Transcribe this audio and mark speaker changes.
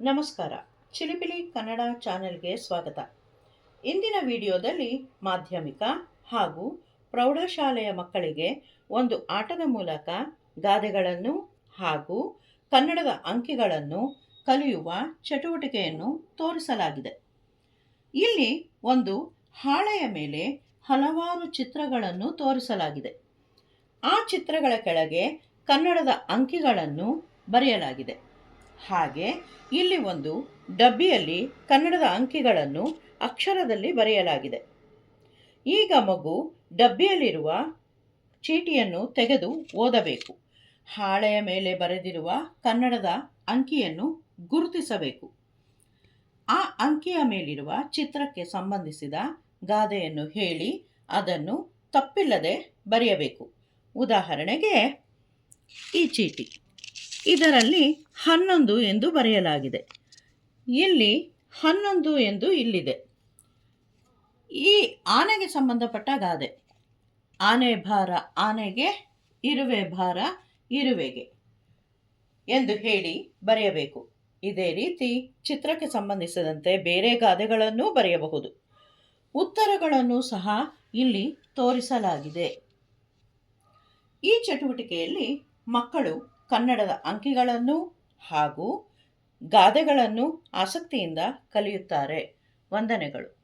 Speaker 1: ನಮಸ್ಕಾರ. ಚಿಲಿಪಿಲಿ ಕನ್ನಡ ಚಾನೆಲ್ಗೆ ಸ್ವಾಗತ. ಇಂದಿನ ವಿಡಿಯೋದಲ್ಲಿ ಮಾಧ್ಯಮಿಕ ಹಾಗೂ ಪ್ರೌಢಶಾಲೆಯ ಮಕ್ಕಳಿಗೆ ಒಂದು ಆಟದ ಮೂಲಕ ಗಾದೆಗಳನ್ನು ಹಾಗೂ ಕನ್ನಡದ ಅಂಕಿಗಳನ್ನು ಕಲಿಯುವ ಚಟುವಟಿಕೆಯನ್ನು ತೋರಿಸಲಾಗಿದೆ. ಇಲ್ಲಿ ಒಂದು ಹಾಳೆಯ ಮೇಲೆ ಹಲವಾರು ಚಿತ್ರಗಳನ್ನು ತೋರಿಸಲಾಗಿದೆ. ಆ ಚಿತ್ರಗಳ ಕೆಳಗೆ ಕನ್ನಡದ ಅಂಕಿಗಳನ್ನು ಬರೆಯಲಾಗಿದೆ. ಹಾಗೆ ಇಲ್ಲಿ ಒಂದು ಡಬ್ಬಿಯಲ್ಲಿ ಕನ್ನಡದ ಅಂಕಿಗಳನ್ನು ಅಕ್ಷರದಲ್ಲಿ ಬರೆಯಲಾಗಿದೆ. ಈಗ ಮಗು ಡಬ್ಬಿಯಲ್ಲಿರುವ ಚೀಟಿಯನ್ನು ತೆಗೆದು ಓದಬೇಕು. ಹಾಳೆಯ ಮೇಲೆ ಬರೆದಿರುವ ಕನ್ನಡದ ಅಂಕಿಯನ್ನು ಗುರುತಿಸಬೇಕು. ಆ ಅಂಕಿಯ ಮೇಲಿರುವ ಚಿತ್ರಕ್ಕೆ ಸಂಬಂಧಿಸಿದ ಗಾದೆಯನ್ನು ಹೇಳಿ ಅದನ್ನು ತಪ್ಪಿಲ್ಲದೆ ಬರೆಯಬೇಕು. ಉದಾಹರಣೆಗೆ ಈ ಚೀಟಿ. ಇದರಲ್ಲಿ ಹನ್ನೊಂದು ಎಂದು ಬರೆಯಲಾಗಿದೆ. ಇಲ್ಲಿ ಹನ್ನೊಂದು ಎಂದು ಇಲ್ಲಿದೆ. ಈ ಆನೆಗೆ ಸಂಬಂಧಪಟ್ಟ ಗಾದೆ. ಆನೆ ಭಾರ ಆನೆಗೆ, ಇರುವೆ ಭಾರ ಇರುವೆಗೆ ಎಂದು ಹೇಳಿ ಬರೆಯಬೇಕು. ಇದೇ ರೀತಿ ಚಿತ್ರಕ್ಕೆ ಸಂಬಂಧಿಸಿದಂತೆ ಬೇರೆ ಗಾದೆಗಳನ್ನೂ ಬರೆಯಬಹುದು. ಉತ್ತರಗಳನ್ನು ಸಹ ಇಲ್ಲಿ ತೋರಿಸಲಾಗಿದೆ. ಈ ಚಟುವಟಿಕೆಯಲ್ಲಿ ಮಕ್ಕಳು ಕನ್ನಡದ ಅಂಕಿಗಳನ್ನು ಹಾಗೂ ಗಾದೆಗಳನ್ನು ಆಸಕ್ತಿಯಿಂದ ಕಲಿಯುತ್ತಾರೆ. ವಂದನೆಗಳು.